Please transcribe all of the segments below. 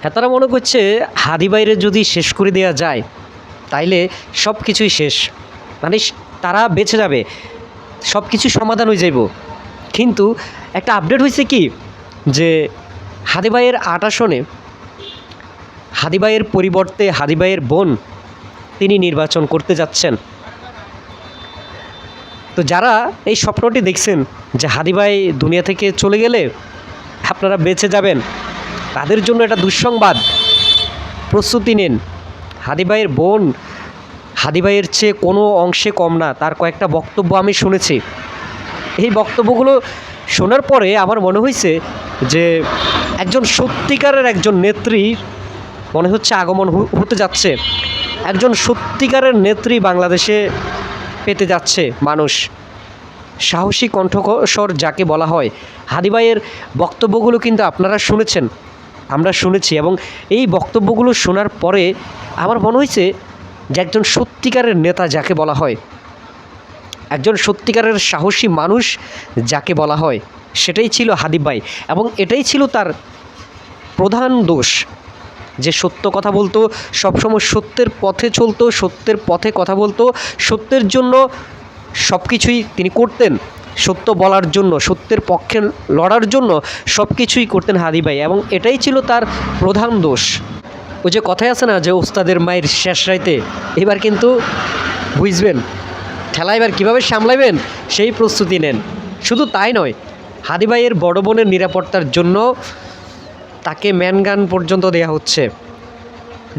হ্যাঁ তারা মনে করছে হাদি বাইরে যদি শেষ করে দেওয়া যায়, তাইলে সব কিছুই শেষ। মানে তারা বেঁচে যাবে সব কিছু সমাধান হয়ে যাইব। কিন্তু একটা আপডেট হয়েছে কি, যে হাদিবাইয়ের আট আসনে হাদিবাইয়ের পরিবর্তে হাদিবাইয়ের বোন তিনি নির্বাচন করতে যাচ্ছেন। তো যারা এই স্বপ্নটি দেখছেন যে হাদিবাই দুনিয়া থেকে চলে গেলে আপনারা বেঁচে যাবেন তাদের জন্য এটা দুঃসংবাদ। প্রস্তুতি নিন। হাদিবাইয়ের বোন হাদিবাইয়ের চেয়ে কোনো অংশে কম না, তার কয়েকটা বক্তব্য আমি শুনেছি। এই বক্তব্যগুলো শোনার পরে আমার মনে হয়েছে যে একজন সত্যিকারের একজন নেত্রী মনে হচ্ছে আগমন হতে যাচ্ছে। একজন সত্যিকারের নেত্রী বাংলাদেশে পেতে যাচ্ছে মানুষ। সাহসী কণ্ঠস্বর যাকে বলা হয়। হাদিবাইয়ের বক্তব্যগুলো কিন্তু আপনারা শুনেছেন। আমরা শুনেছি এবং এই বক্তব্যগুলো শোনার পরে আমার মনে হয়েছে যে একজন সত্যিকারের নেতা যাকে বলা হয়, একজন সত্যিকারের সাহসী মানুষ যাকে বলা হয়, সেটাই ছিল হাদিব ভাই এবং এটাই ছিল তার প্রধান দোষ। যে সত্য কথা বলতো, সবসময় সত্যের পথে চলতো, সত্যের পথে কথা বলতো, সত্যের জন্য সব কিছুই তিনি করতেন। সত্য বলার জন্য, সত্যের পক্ষে লড়ার জন্য সব কিছুই করতেন হাদি ভাই এবং এটাই ছিল তার প্রধান দোষ। ওই যে কথাই আছে না যে ওস্তাদের মায়ের শেষ রাইতে, এবার কিন্তু বুঝবেন ঠেলা এবার কীভাবে সামলাবেন সেই প্রস্তুতি নেন। শুধু তাই নয়, হাদি ভাইয়ের বড় বোনের নিরাপত্তার জন্য তাকে ম্যানগান পর্যন্ত দেয়া হচ্ছে।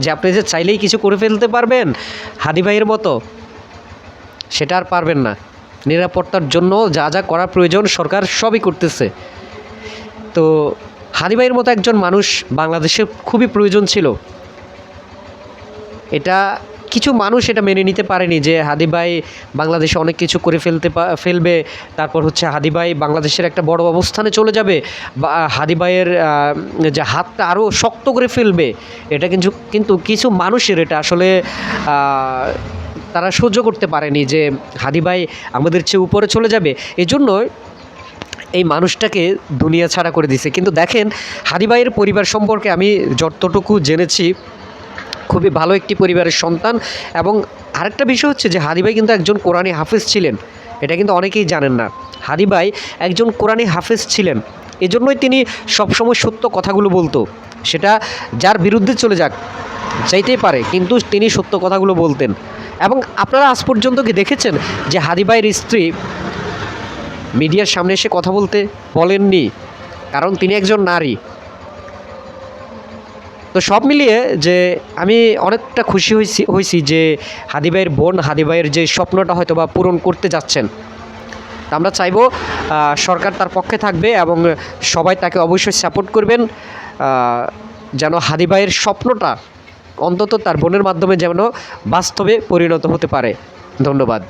যে আপনি যে চাইলেই কিছু করে ফেলতে পারবেন হাদি ভাইয়ের মতো, সেটা আর পারবেন না। নিরাপত্তার জন্য যা যা করা প্রয়োজন সরকার সবই করতেছে। তো হাদি ভাইয়ের মতো একজন মানুষ বাংলাদেশে খুবই প্রয়োজন ছিল। এটা কিছু মানুষ এটা মেনে নিতে পারেনি যে হাদি ভাই বাংলাদেশে অনেক কিছু করে ফেলতে ফেলবে, তারপর হচ্ছে হাদিবাই বাংলাদেশের একটা বড় অবস্থানে চলে যাবে বা হাদি ভাইয়ের যে হাতটা আরও শক্ত করে ফেলবে, এটা কিন্তু কিন্তু কিছু মানুষের এটা আসলে তারা সহ্য করতে পারেনি যে, হাদি ভাই, আমাদের চেয়ে উপরে চলে যাবে। এজন্য এই মানুষটাকে দুনিয়া ছাড়া করে দিছে। কিন্তু দেখেন হাদিবাইয়ের পরিবার সম্পর্কে আমি যতটুকু জেনেছি, খুবই ভালো একটি পরিবারের সন্তান এবং আরেকটা বিষয় হচ্ছে যে হাদিবাই কিন্তু একজন কোরআনী হাফেজ ছিলেন। এটা কিন্তু অনেকেই জানেন না। হাদিবাই একজন কোরআনী হাফেজ ছিলেন। এজন্যই তিনি সবসময় সত্য কথাগুলো বলতো। সেটা যার বিরুদ্ধে চলে যাক, যাইতেই পারে, কিন্তু তিনি সত্য কথাগুলো বলতেন। এবং আপনারা আজ পর্যন্ত কি দেখেছেন যে হাদিবাইয়ের স্ত্রী মিডিয়ার সামনে এসে কথা বলতে বলেননি? কারণ তিনি একজন নারী। তো সব মিলিয়ে যে আমি অনেকটা খুশি হয়েছি হয়েছি যে হাদিবাইয়ের বোন, হাদিবাইয়ের যে স্বপ্নটা হয়তো বা পূরণ করতে যাচ্ছেন। আমরা চাইব সরকার তার পক্ষে থাকবে এবং সবাই তাকে অবশ্যই সাপোর্ট করবেন। যেন হাদিবাইয়ের স্বপ্নটা অন্তত তার বোনের মাধ্যমে যেন বাস্তবে পরিণত হতে পারে। ধন্যবাদ।